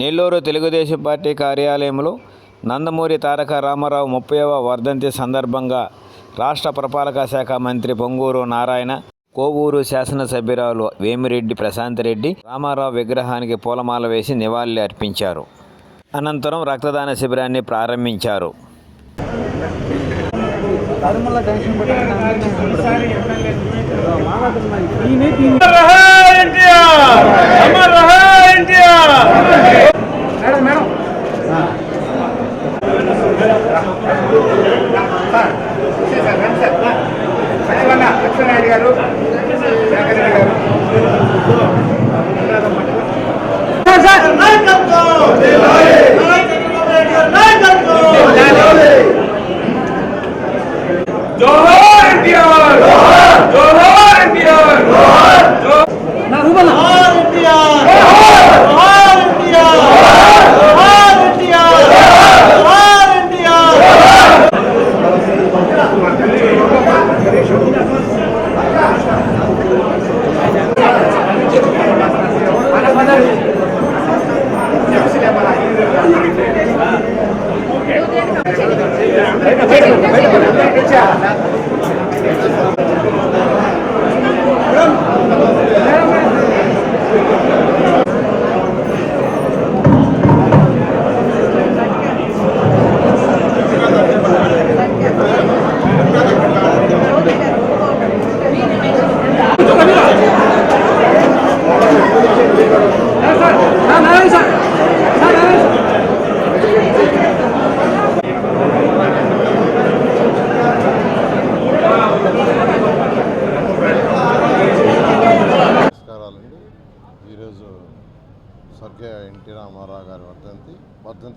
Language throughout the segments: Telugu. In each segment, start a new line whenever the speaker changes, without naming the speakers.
నెల్లూరు తెలుగుదేశం పార్టీ కార్యాలయంలో నందమూరి తారక రామారావు ముప్పైవ వర్ధంతి సందర్భంగా రాష్ట్ర పురపాలక శాఖ మంత్రి పొంగూరు నారాయణ కోవూరు శాసనసభ్యురాలు వేమిరెడ్డి ప్రశాంత్ రెడ్డి రామారావు విగ్రహానికి పూలమాల వేసి నివాళులు అర్పించారు. అనంతరం రక్తదాన శిబిరాన్ని ప్రారంభించారు.
తిరుమల
India!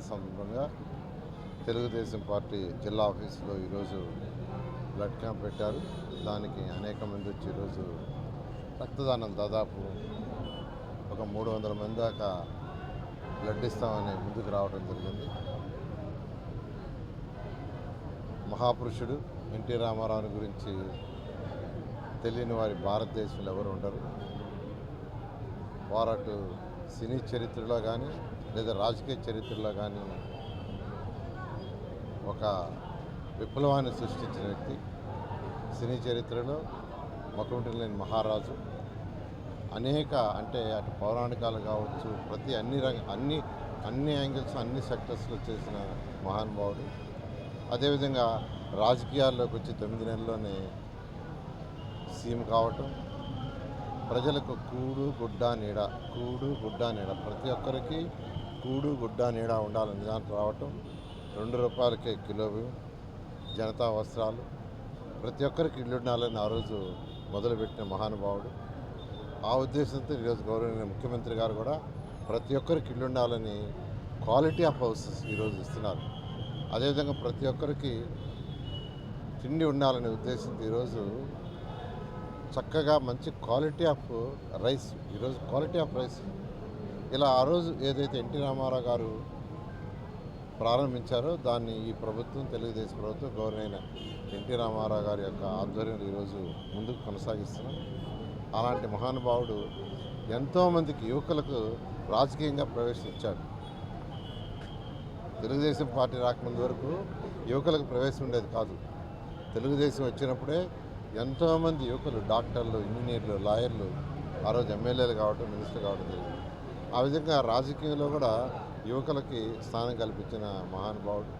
సందర్భంగా తెలుగుదేశం పార్టీ జిల్లా ఆఫీసులో ఈరోజు బ్లడ్ క్యాంప్ పెట్టారు. దానికి అనేక మంది వచ్చి ఈరోజు రక్తదానం దాదాపు ఒక మూడు వందల మంది దాకా బ్లడ్ ఇస్తామని ముందుకు రావడం జరిగింది. మహాపురుషుడు ఎన్టీ రామారావు గురించి తెలియని వారి భారతదేశంలో ఎవరు ఉండరు. వారు అటు సినీ చరిత్రలో కానీ లేదా రాజకీయ చరిత్రలో కానీ ఒక విప్లవాన్ని సృష్టించిన వ్యక్తి సినీ చరిత్రలో మకుంటి లేని మహారాజు. అనేక అంటే అటు పౌరాణికాలు కావచ్చు ప్రతి అన్ని రంగ అన్ని అన్ని యాంగిల్స్ అన్ని సెక్టర్స్లో చేసిన మహానుభావుడు. అదేవిధంగా రాజకీయాల్లోకి వచ్చి తొమ్మిది నెలల్లోనే సీఎం కావటం ప్రజలకు కూడు గుడ్డ నీడ కూడు గుడ్డ నీడ. ప్రతి ఒక్కరికి కూడు గుడ్డ నీడ ఉండాలని దాంట్లో రావటం రెండు రూపాయలకే కిలో జనతా వస్త్రాలు. ప్రతి ఒక్కరికి ఇల్లు ఉండాలని ఆ రోజు మొదలుపెట్టిన మహానుభావుడు. ఆ ఉద్దేశంతో ఈరోజు గౌరవనీయ ముఖ్యమంత్రి గారు కూడా ప్రతి ఒక్కరికి ఇల్లు ఉండాలని క్వాలిటీ ఆఫ్ హౌసెస్ ఈరోజు ఇస్తున్నారు. అదేవిధంగా ప్రతి ఒక్కరికి తిండి ఉండాలనే ఉద్దేశంతో ఈరోజు చక్కగా మంచి క్వాలిటీ ఆఫ్ రైస్ ఈరోజు క్వాలిటీ ఆఫ్ రైస్ ఇలా ఆ రోజు ఏదైతే ఎన్టీ రామారావు గారు ప్రారంభించారో దాన్ని ఈ ప్రభుత్వం తెలుగుదేశం ప్రభుత్వం గౌరవైన ఎన్టీ రామారావు గారి యొక్క ఆధ్వర్యంలో ఈరోజు ముందుకు కొనసాగిస్తున్నాం. అలాంటి మహానుభావుడు ఎంతోమందికి యువకులకు రాజకీయంగా ప్రవేశించాడు. తెలుగుదేశం పార్టీ రాకముందు వరకు యువకులకు ప్రవేశం ఉండేది కాదు. తెలుగుదేశం వచ్చినప్పుడే ఎంతోమంది యువకులు డాక్టర్లు ఇంజనీర్లు లాయర్లు ఆ రోజు ఎమ్మెల్యేలు కావడం మినిస్టర్ కావడం జరిగింది. ఆ విధంగా రాజకీయంలో కూడా యువకులకి స్థానం కల్పించిన మహానుభావుడు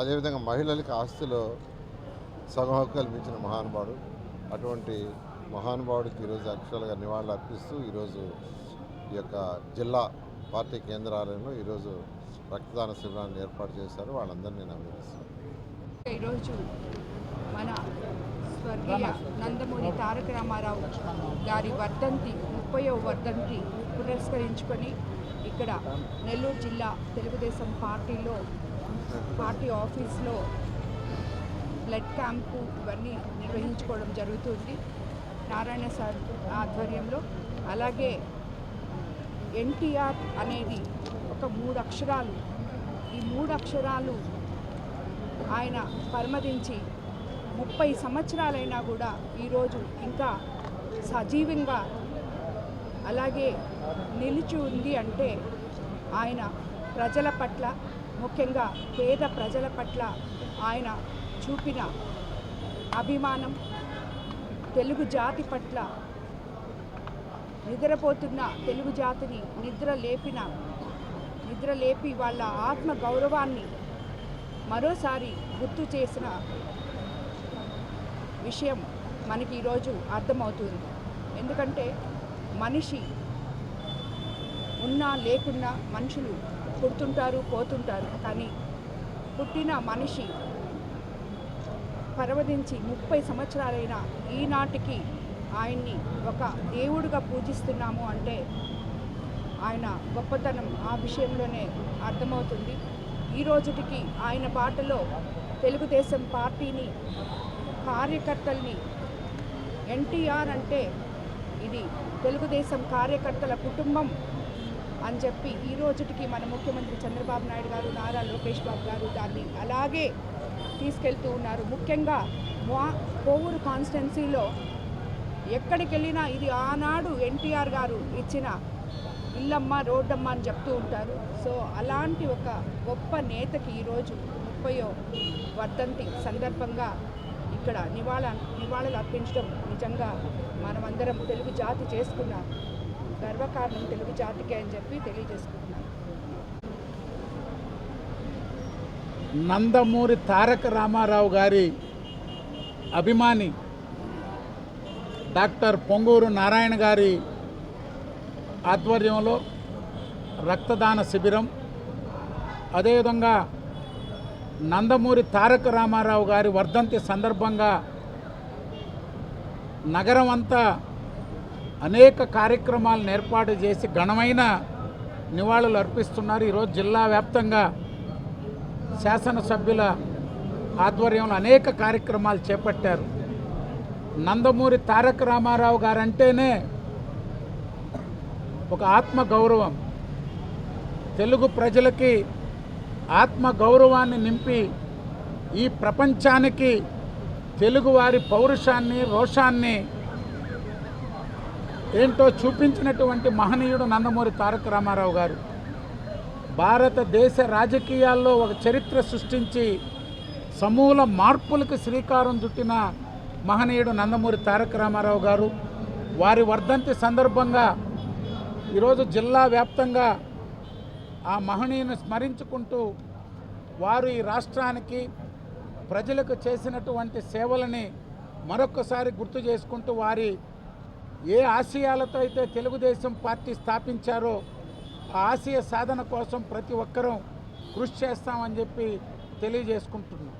అదేవిధంగా మహిళలకి ఆస్తిలో సగం హక్కు కల్పించిన మహానుభావుడు అటువంటి మహానుభావుడికి ఈరోజు అక్షరాలుగా నివాళులు అర్పిస్తూ ఈరోజు ఈ యొక్క జిల్లా పార్టీ కేంద్రాలయంలో ఈరోజు రక్తదాన శిబిరాన్ని ఏర్పాటు చేశారు. వాళ్ళందరినీ నేను అభినందిస్తున్నాను
ఈరోజు మన స్వర్గీయ నందమూరి తారక రామారావు గారి వర్ధంతి ముప్పయో వర్ధంతి పురస్కరించుకొని ఇక్కడ నెల్లూరు జిల్లా తెలుగుదేశం పార్టీలో పార్టీ ఆఫీస్లో బ్లడ్ క్యాంపు ఇవన్నీ నిర్వహించుకోవడం జరుగుతుంది నారాయణ సార్ ఆధ్వర్యంలో. అలాగే ఎన్టీఆర్ అనేది ఒక మూడు అక్షరాలు. ఈ మూడు అక్షరాలు ఆయన పరమదించి ముప్పై సంవత్సరాలైనా కూడా ఈరోజు ఇంకా సజీవంగా అలాగే నిలిచి ఉంది అంటే ఆయన ప్రజల పట్ల ముఖ్యంగా పేద ప్రజల పట్ల ఆయన చూపిన అభిమానం తెలుగు జాతి పట్ల నిద్రపోతున్న తెలుగు జాతిని నిద్ర లేపిన నిద్ర లేపి వాళ్ళ ఆత్మ గౌరవాన్ని మరోసారి గుర్తు చేసిన విషయం మనకి ఈరోజు అర్థమవుతుంది. ఎందుకంటే మనిషి ఉన్నా లేకున్నా మనుషులు పుడుతుంటారు పోతుంటారు. కానీ పుట్టిన మనిషి పర్వదించి ముప్పై సంవత్సరాలైన ఈనాటికి ఆయన్ని ఒక దేవుడిగా పూజిస్తున్నాము అంటే ఆయన గొప్పతనం ఆ విషయంలోనే అర్థమవుతుంది. ఈ రోజుటికి ఆయన బాటలో తెలుగుదేశం పార్టీని కార్యకర్తల్ని ఎన్టీఆర్ అంటే ఇది తెలుగుదేశం కార్యకర్తల కుటుంబం అని చెప్పి ఈ రోజుటికి మన ముఖ్యమంత్రి చంద్రబాబు నాయుడు గారు నారా లోకేష్ బాబు గారు దాన్ని అలాగే తీసుకెళ్తూ ఉన్నారు. ముఖ్యంగా మా కోవూరు కాన్స్టిట్యున్సీలో ఎక్కడికి వెళ్ళినా ఇది ఆనాడు ఎన్టీఆర్ గారు ఇచ్చిన ఇల్లమ్మ రోడ్డమ్మ అని చెప్తూ ఉంటారు. సో అలాంటి ఒక గొప్ప నేతకి ఈరోజు ముప్పయో వర్ధంతి సందర్భంగా ఇక్కడ నివాళ నివాళులు అర్పించడం నిజంగా మనమందరం తెలుగు జాతి చేసుకున్న గర్వకారణం తెలుగు జాతికే అని చెప్పి తెలియజేసుకుంటున్నాను.
నందమూరి తారక రామారావు గారి అభిమాని డాక్టర్ పొంగూరు నారాయణ గారి ఆధ్వర్యంలో రక్తదాన శిబిరం. అదేవిధంగా నందమూరి తారక రామారావు గారి వర్ధంతి సందర్భంగా నగరం అంతా అనేక కార్యక్రమాలను ఏర్పాటు చేసి ఘనమైన నివాళులు అర్పిస్తున్నారు. ఈరోజు జిల్లా వ్యాప్తంగా శాసనసభ్యుల ఆధ్వర్యంలో అనేక కార్యక్రమాలు చేపట్టారు. నందమూరి తారక రామారావు గారంటేనే ఒక ఆత్మ గౌరవం. తెలుగు ప్రజలకి ఆత్మ గౌరవాన్ని నింపి ఈ ప్రపంచానికి తెలుగువారి పౌరుషాన్ని రోషాన్ని ఏంటో చూపించినటువంటి మహనీయుడు నందమూరి తారక రామారావు గారు. భారతదేశ రాజకీయాల్లో ఒక చరిత్ర సృష్టించి సమూల మార్పులకు శ్రీకారం చుట్టిన మహనీయుడు నందమూరి తారక రామారావు గారు. వారి వర్ధంతి సందర్భంగా ఈరోజు జిల్లా వ్యాప్తంగా ఆ మహనీయుని స్మరించుకుంటూ వారు ఈ రాష్ట్రానికి ప్రజలకు చేసినటువంటి సేవలని మరొకసారి గుర్తు చేసుకుంటూ వారి ఏ ఆశయాలతో అయితే తెలుగుదేశం పార్టీ స్థాపించారో ఆ ఆశయ సాధన కోసం ప్రతి ఒక్కరూ కృషి చేస్తామని చెప్పి తెలియజేసుకుంటున్నాం.